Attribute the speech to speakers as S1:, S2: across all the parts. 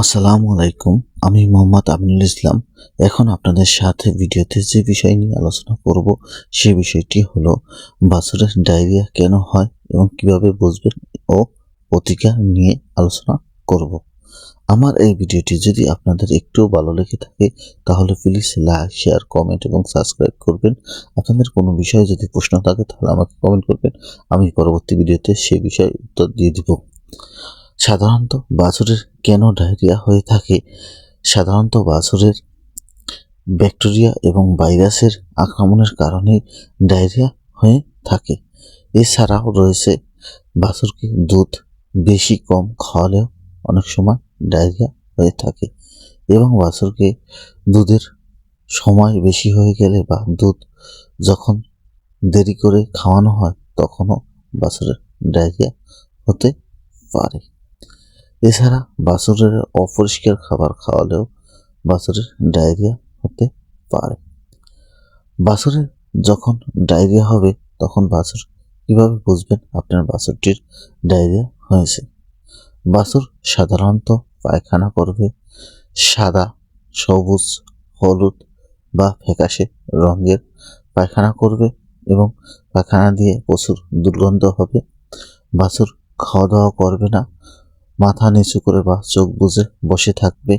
S1: আসসালামু আলাইকুম, আমি মোহাম্মদ আমিনুল ইসলাম। এখন আপনাদের সাথে ভিডিওতে যে বিষয় নিয়ে আলোচনা করব, সে বিষয়টি হলো, বাছুরের ডায়রিয়া কেন হয় এবং কীভাবে বুঝবেন ও প্রতিকার নিয়ে আলোচনা করব। আমার এই ভিডিওটি যদি আপনাদের একটু ভালো লেগে থাকে, তাহলে প্লিজ লাইক শেয়ার কমেন্ট এবং সাবস্ক্রাইব করবেন। আপনাদের কোনো বিষয়ে যদি প্রশ্ন থাকে, তাহলে আমাকে কমেন্ট করবেন। আমি পরবর্তী ভিডিওতে সে বিষয়ে উত্তর দিয়ে দিব। সাধারণত বাছুরের কেন ডায়রিয়া হয়ে থাকে? সাধারণত বাছুরের ব্যাকটেরিয়া এবং ভাইরাসের আক্রমণের কারণে ডায়রিয়া হয়ে থাকে। এছাড়াও রয়েছে, বাছুরকে দুধ বেশি কম খাওয়ালেও অনেক সময় ডায়রিয়া হয়ে থাকে এবং বাছুরকে দুধের সময় বেশি হয়ে গেলে বা দুধ যখন দেরি করে খাওয়ানো হয় তখনও বাছুরের ডায়রিয়া হতে পারে। এছাড়া বাছুরের অপরিষ্কার খাবার খাওয়ালেও বাছুরের ডায়রিয়া হতে পারে। বাছুরের যখন ডায়রিয়া হবে, তখন বাছুর কীভাবে বুঝবেন আপনার বাছুরটির ডায়রিয়া হয়েছে? বাছুর সাধারণত পায়খানা করবে, সাদা, সবুজ, হলুদ বা ফ্যাকাশে রঙের পায়খানা করবে এবং পায়খানা দিয়ে প্রচুর দুর্গন্ধ হবে। বাছুর খাওয়া দাওয়া করবে না মাথা নিচু করে বা চোখ বুজে বসে থাকবে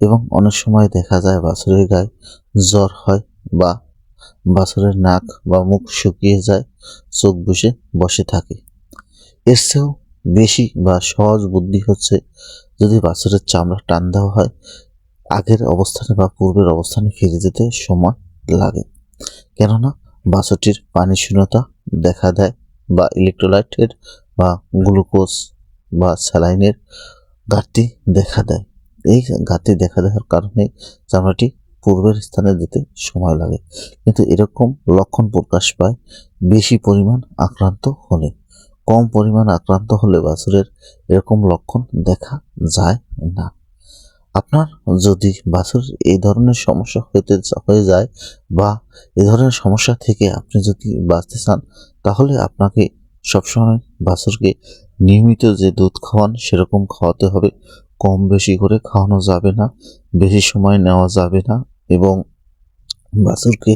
S1: এবং অনেক সময় দেখা যায় বাছুরের গায়ে জ্বর হয় বা বাছুরের নাক বা মুখ শুকিয়ে যায়, চোখ বুঝে বসে থাকে। এর চেয়েও বেশি বা সহজ বুদ্ধি হচ্ছে যদি বাছুরের চামড়া টান দেওয়া হয়, আগের অবস্থানে বা পূর্বের অবস্থানে ফিরে যেতে সময় লাগে। কেননা বাছুরটির পানি শূন্যতা দেখা দেয় বা ইলেকট্রোলাইটের বা গ্লুকোজ বা স্যালাইনের ঘাটতি দেখা দেয়। এই ঘাটতি দেখা দেওয়ার কারণে চামড়াটি পূর্বের স্থানে যেতে সময় লাগে। কিন্তু এরকম লক্ষণ প্রকাশ পায় বেশি পরিমাণ আক্রান্ত হলে। কম পরিমাণ আক্রান্ত হলে বাছুরের এরকম লক্ষণ দেখা যায় না। আপনার যদি বাছুর এই ধরনের সমস্যা হইতে হয়ে যায় বা এই ধরনের সমস্যা থেকে আপনি যদি বাঁচতে চান, তাহলে আপনাকে সবসময় বাছুরকে নিয়মিত যে দুধ খাওয়ান, সেরকম খাওয়াতে হবে। কম বেশি করে খাওয়ানো যাবে না, বেশি সময় নেওয়া যাবে না এবং বাছুরকে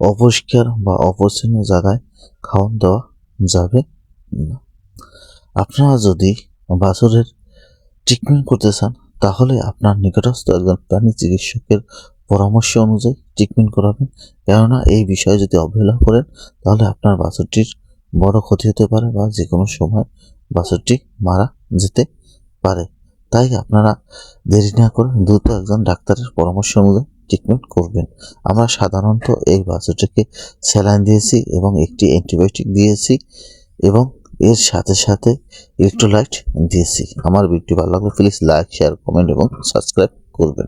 S1: অপরিষ্কার বা অপরিচ্ছন্ন জায়গায় খাওয়ান দেওয়া যাবে না। আপনারা যদি বাছুরের ট্রিটমেন্ট করতে চান, তাহলে আপনার নিকটস্থ একজন প্রাণী চিকিৎসকের পরামর্শ অনুযায়ী ট্রিটমেন্ট করাবেন। কেননা এই বিষয়ে যদি অবহেলা করেন, তাহলে আপনার বাছুরটির বড় ক্ষতি হতে পারে বা যে কোনো সময় বাছুরটি মারা যেতে পারে। তাই আপনারা দেরি না করে দ্রুত একজন ডাক্তারের পরামর্শ অনুযায়ী ট্রিটমেন্ট করবেন। আমরা সাধারণত এই বাছুরটিকে স্যালাইন দিয়েছি এবং একটি অ্যান্টিবায়োটিক দিয়েছি এবং এর সাথে সাথে ইলেকট্রোলাইট দিয়েছি। আমার ভিডিও ভালো লাগলে প্লিজ লাইক শেয়ার কমেন্ট এবং সাবস্ক্রাইব করবেন।